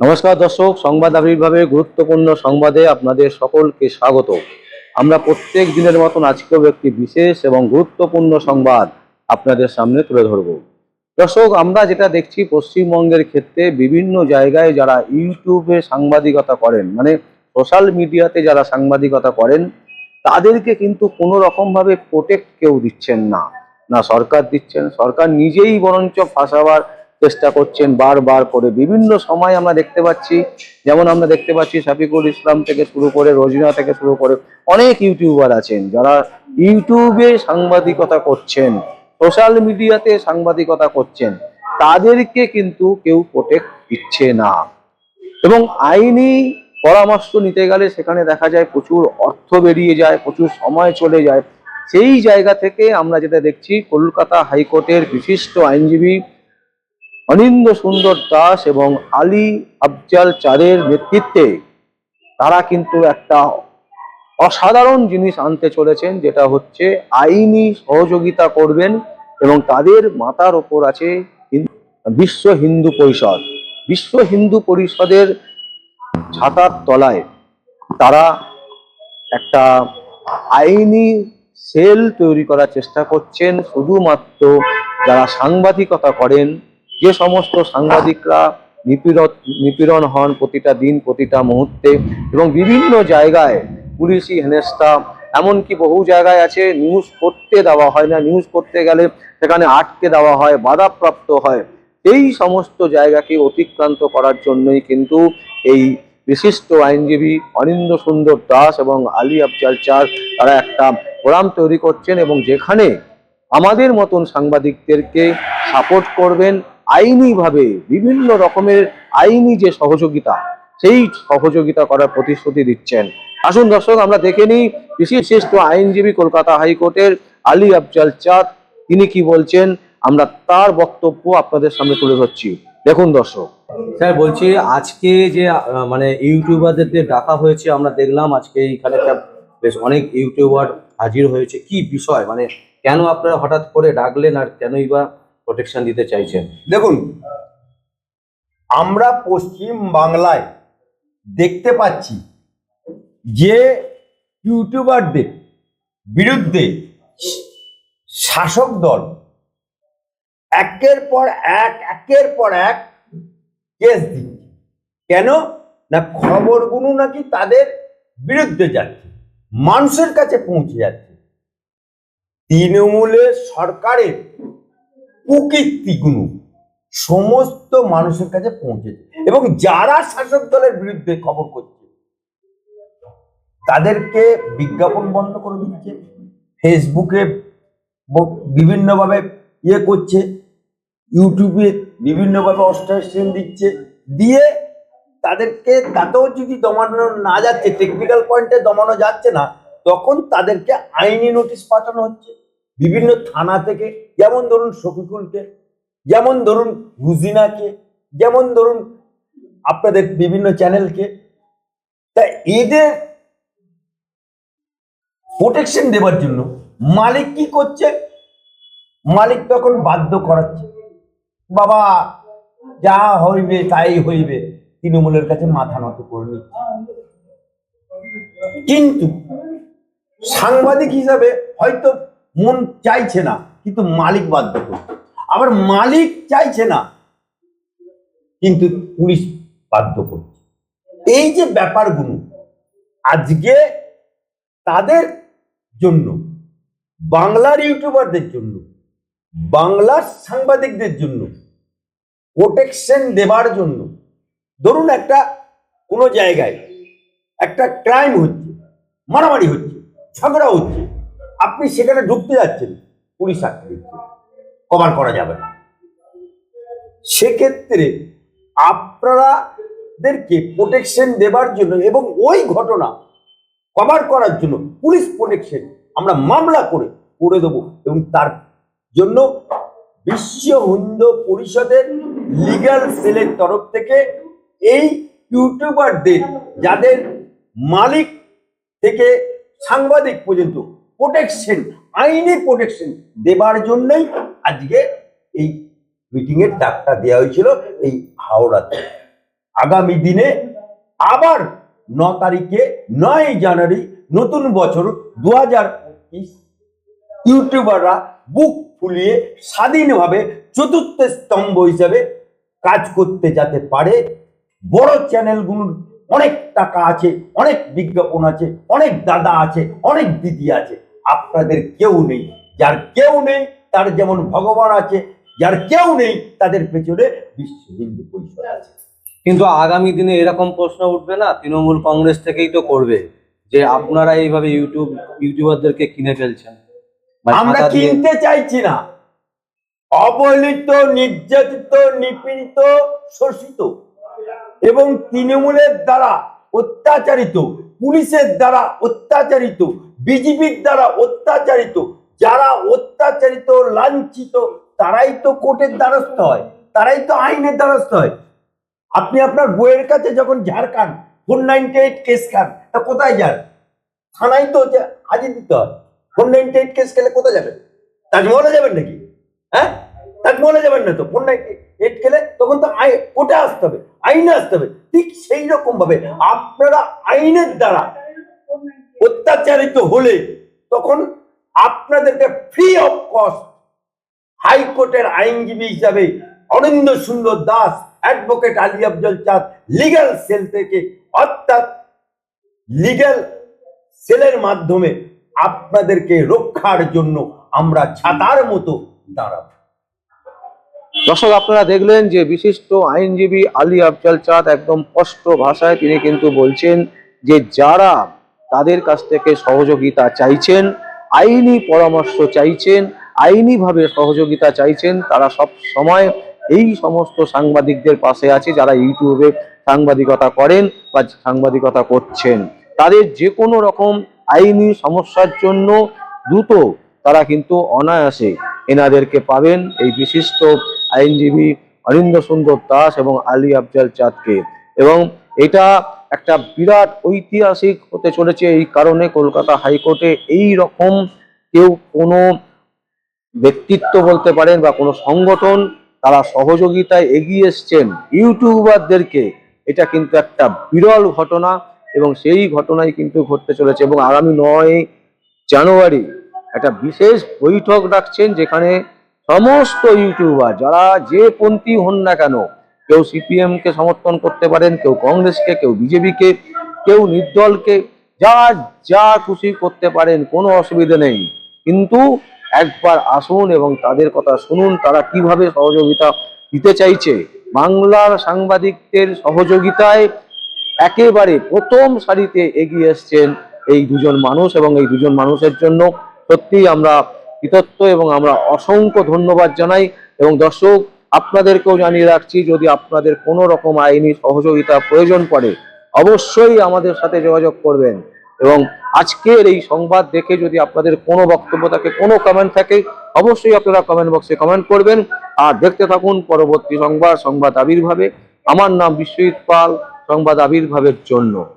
নমস্কার দর্শক, সংবাদ আবির্ভাবে গুরুত্বপূর্ণ সংবাদে আপনাদের সকলকে স্বাগত। আমরা প্রত্যেক দিনের মতন আজকেও একটি বিশেষ এবং গুরুত্বপূর্ণ সংবাদ আপনাদের সামনে তুলে ধরব। দর্শক, আমরা যেটা দেখছি, পশ্চিমবঙ্গের ক্ষেত্রে বিভিন্ন জায়গায় যারা ইউটিউবে সাংবাদিকতা করেন মানে সোশ্যাল মিডিয়াতে যারা সাংবাদিকতা করেন, তাদেরকে কিন্তু কোনো রকমভাবে প্রোটেক্ট কেউ দিচ্ছেন না। না, সরকার দিচ্ছেন, সরকার নিজেই বরঞ্চ ফাঁসাবার চেষ্টা করছেন বারবার করে। বিভিন্ন সময় আমরা দেখতে পাচ্ছি, যেমন আমরা দেখতে পাচ্ছি শাফিকুল ইসলাম থেকে শুরু করে রোজিনা থেকে শুরু করে অনেক ইউটিউবার আছেন যারা ইউটিউবে সাংবাদিকতা করছেন, সোশ্যাল মিডিয়াতে সাংবাদিকতা করছেন। তাদেরকে কিন্তু কেউ প্রোটেক্ট দিচ্ছে না। এবং আইনি পরামর্শ নিতে গেলে সেখানে দেখা যায় প্রচুর অর্থ বেরিয়ে যায়, প্রচুর সময় চলে যায়। সেই জায়গা থেকে আমরা যেটা দেখছি, কলকাতা হাইকোর্টের বিশিষ্ট আইনজীবী অনিন্দ সুন্দর দাস এবং আলী আফজাল চারের নেতৃত্বে তারা কিন্তু একটা অসাধারণ জিনিস আনতে চলেছেন, যেটা হচ্ছে আইনি সহযোগিতা করবেন এবং তাদের মাথার ওপর আছে বিশ্ব হিন্দু পরিষদ। বিশ্ব হিন্দু পরিষদের ছাতার তলায় তারা একটা আইনি সেল তৈরি করার চেষ্টা করছেন, শুধুমাত্র যারা সাংবাদিকতা করেন যে সমস্ত সাংবাদিকরা নিপীড়ন নিপীড়ন হন প্রতিটা দিন, প্রতিটা মুহূর্তে এবং বিভিন্ন জায়গায় পুলিশি হেনেস্তা এমনকি বহু জায়গায় আছে নিউজ করতে দেওয়া হয় না। নিউজ করতে গেলে সেখানে আটকে দেওয়া হয়, বাধাপ্রাপ্ত হয়। এই সমস্ত জায়গাকে অতিক্রান্ত করার জন্যই কিন্তু এই বিশিষ্ট আইনজীবী অনিন্দ সুন্দর দাস এবং আলী আফজাল চার তারা একটা ফোরাম তৈরি করছেন এবং যেখানে আমাদের মতন সাংবাদিকদেরকে সাপোর্ট করবেন আইনিভাবে বিভিন্ন রকমের আইনি যে সহযোগিতা, সেই সহযোগিতা করার প্রতিশ্রুতি দিচ্ছেন। আসুন দর্শক, আমরা দেখে নিই বিশিষ্ট আইনজীবী কলকাতা হাইকোর্টের আলী আফজাল চাঁদ। তিনি কি বলছেন? আমরা তার বক্তব্য আপনাদের সামনে তুলে ধরছি। দেখুন দর্শক। স্যার, বলছি আজকে যে মানে ইউটিউবারদের ডাকা হয়েছে, আমরা দেখলাম আজকে এখানে একটা বেশ অনেক ইউটিউবার হাজির হয়েছে। কি বিষয়? মানে কেন আপনারা হঠাৎ করে ডাকলেন আর কেনই বা প্রোটেকশন দিতে চাইছেন। দেখুন, আমরা পশ্চিম বাংলায় দেখতে পাচ্ছি যে ইউটিউবারদের বিরুদ্ধে শাসক দল একের পর এক, একের পর এক কেস দিচ্ছে। কেন? না খবরগুলো নাকি তাদের বিরুদ্ধে যাচ্ছে, মানুষের কাছে পৌঁছে যাচ্ছে। তৃণমূলের সরকারের কুকীর্তিগুলো সমস্ত মানুষের কাছে পৌঁছেছে। এবং যারা শাসক দলের বিরুদ্ধে খবর করছে, তাদেরকে বিজ্ঞাপন বন্ধ করে দিচ্ছে, ফেসবুকে বিভিন্নভাবে ইয়ে করছে, ইউটিউবে বিভিন্নভাবে অস্ট্রেশন দিচ্ছে, দিয়ে তাদেরকে তাতেও যদি দমানো না যাচ্ছে টেকনিক্যাল পয়েন্টে দমানো যাচ্ছে না, তখন তাদেরকে আইনি নোটিশ পাঠানো হচ্ছে। বিভিন্ন থানা থেকে, যেমন ধরুন শফিকুলকে, যেমন ধরুন রুজিনাকে, যেমন ধরুন আপনাদের বিভিন্ন চ্যানেলকে, তা এদের প্রোটেকশন দেওয়ার জন্য মালিক কি করছে? মালিক তখন বাধ্য করাচ্ছে। বাবা, যা হইবে তাই হইবে, তৃণমূলের কাছে মাথা নত করে নিচ্ছে। কিন্তু সাংবাদিক হিসাবে হয়তো মন চাইছে না, কিন্তু মালিক বাধ্য করছে আবার মালিক চাইছে না, কিন্তু পুলিশ বাধ্য করছে। এই যে ব্যাপারগুলো, আজকে তাদের জন্য, বাংলার ইউটিউবারদের জন্য, বাংলার সাংবাদিকদের জন্য প্রোটেকশন দেবার জন্য, ধরুন একটা, কোনো জায়গায় একটা ক্রাইম হচ্ছে, মারামারি হচ্ছে, ঝগড়া হচ্ছে আপনি সেখানে ঢুকতে যাচ্ছেন, পুলিশ আটকে দিচ্ছে। কভার করা যাবে না। সেক্ষেত্রে আপনারাদেরকে প্রোটেকশন দেবার জন্য এবং ওই ঘটনা কভার করার জন্য পুলিশ প্রোটেকশন আমরা মামলা করে করে দেবো এবং তার জন্য বিশ্ব হিন্দু পরিষদের লিগ্যাল সেলের তরফ থেকে এই ইউটিউবারদের যাদের মালিক থেকে সাংবাদিক পর্যন্ত প্রোটেকশন আইনি প্রোটেকশন দেবার জন্যই আজকে এই মিটিং এর ডাকটা দেওয়া হয়েছিল এই হাওড়াতে। আগামী দিনে আবার ন তারিখে নয় জানুয়ারি নতুন বছর দু হাজার ইউটিউবাররা বুক ফুলিয়ে স্বাধীনভাবে চতুর্থ স্তম্ভ হিসাবে কাজ করতে যাতে পারে, বড় চ্যানেলগুলোর অনেক টাকা আছে, অনেক বিজ্ঞাপন আছে, অনেক দাদা আছে, অনেক দিদি আছে। আপনাদের কেউ নেই। যার কেউ নেই তার যেমন ভগবান আছে যার কেউ নেই তাদের পেছনে বিশ্ব হিন্দু পরিষদ আছে। কিন্তু আগামী দিনে এরকম প্রশ্ন উঠবে না? তৃণমূল কংগ্রেস থেকেই তো করবে যে আপনারা এইভাবে ইউটিউব ইউটিউবারদেরকে কিনে ফেলছেন। আমরা কিনতে চাইছি না। অবহেলিত নির্যাতিত নিপীড়িত শোষিত এবং তৃণমূলের দ্বারা অত্যাচারিত, পুলিশের দ্বারা অত্যাচারিত বিজেপির দ্বারা অত্যাচারিত, যারা অত্যাচারিত, লাঞ্ছিত, তারাই তো কোর্টের দ্বারস্থ হয়, তারাই তো আইনের দ্বারস্থ হয়। আপনি আপনার বইয়ের কাছে যখন ঝাড় খান ফোর নাইনটি এইট কেস খান, তা কোথায় যান থানায় তো হাজির দিতে হয়। ফোর নাইনটি এইট কেস খেলে কোথায় যাবেন? তাজমহলে যাবেন নাকি? হ্যাঁ? তাজমহলে যাবেন না তো। ফোর নাইনটি খেলে তখন তো আই কোর্টে আসতে হবে, আইনে আসতে হবে। ঠিক সেই রকম ভাবে আপনারা আইনের দ্বারা অত্যাচারিত হলে তখন আপনাদেরকে ফ্রি অফ কস্ট হাইকোর্টের আইনজীবী হিসাবে অরিন্দ সুন্দর দাস অ্যাডভোকেট আলী আফজল চাঁদ লিগ্যাল সেল থেকে অর্থাৎ লিগ্যাল সেলের মাধ্যমে আপনাদেরকে রক্ষার জন্য আমরা ছাতার মতো দাঁড়াবো। দর্শক, আপনারা দেখলেন যে বিশিষ্ট আইনজীবী আলী আফজাল চাঁদ একদম স্পষ্ট ভাষায় তিনি কিন্তু বলছেন যে যারা তাদের কাছ থেকে সহযোগিতা চাইছেন, আইনি পরামর্শ চাইছেন, আইনিভাবে সহযোগিতা চাইছেন, তারা সব সময় এই সমস্ত সাংবাদিকদের পাশে আছে যারা ইউটিউবে সাংবাদিকতা করেন বা সাংবাদিকতা করছেন। তাদের যে কোনো রকম আইনি সমস্যার জন্য দ্রুত তারা কিন্তু অনায়াসে এনাদেরকে পাবেন এই বিশিষ্ট আইনজীবী অরিন্দ সুন্দর দাস এবং আলী আফজাল চাঁদকে। এবং এটা একটা বিরাট ঐতিহাসিক হতে চলেছে এই কারণে কলকাতা হাইকোর্টে এই রকম কেউ কোনো ব্যক্তিত্ব বলতে পারেন বা কোনো সংগঠন তারা সহযোগিতায় এগিয়ে এসছেন ইউটিউবারদেরকে। এটা কিন্তু একটা বিরল ঘটনা এবং সেই ঘটনাই কিন্তু ঘটতে চলেছে এবং আগামী নয় জানুয়ারি একটা বিশেষ বৈঠক ডাকছেন যেখানে সমস্ত ইউটিউবার, যারা যে পন্থী হন না কেন, কেউ সিপিএম কে সমর্থন করতে পারেন, কেউ কংগ্রেসকে, কেউ বিজেপিকে, কেউ নির্দলকে, যা যা খুশি করতে পারেন, কোনো অসুবিধা নেই। কিন্তু একবার আসুন এবং তাদের কথা শুনুন, তারা কীভাবে সহযোগিতা দিতে চাইছে। বাংলার সাংবাদিকদের সহযোগিতায় একেবারে প্রথম সারিতে এগিয়ে এসছেন এই দুজন মানুষ এবং এই দুজন মানুষের জন্য সত্যিই আমরা কৃতজ্ঞ এবং আমরা অসংখ্য ধন্যবাদ জানাই। এবং দর্শক, আপনাদেরকেও জানিয়ে রাখছি, যদি আপনাদের কোনো রকম আইনি সহযোগিতা প্রয়োজন পড়ে, অবশ্যই আমাদের সাথে যোগাযোগ করবেন। এবং আজকের এই সংবাদ দেখে যদি আপনাদের কোনো বক্তব্য থাকে, কোনো কমেন্ট থাকে, অবশ্যই আপনারা কমেন্ট বক্সে কমেন্ট করবেন। আর দেখতে থাকুন পরবর্তী সংবাদ সংবাদ আবির্ভাবে। আমার নাম বিশ্বজিৎ পাল, সংবাদ আবির্ভাবের জন্য।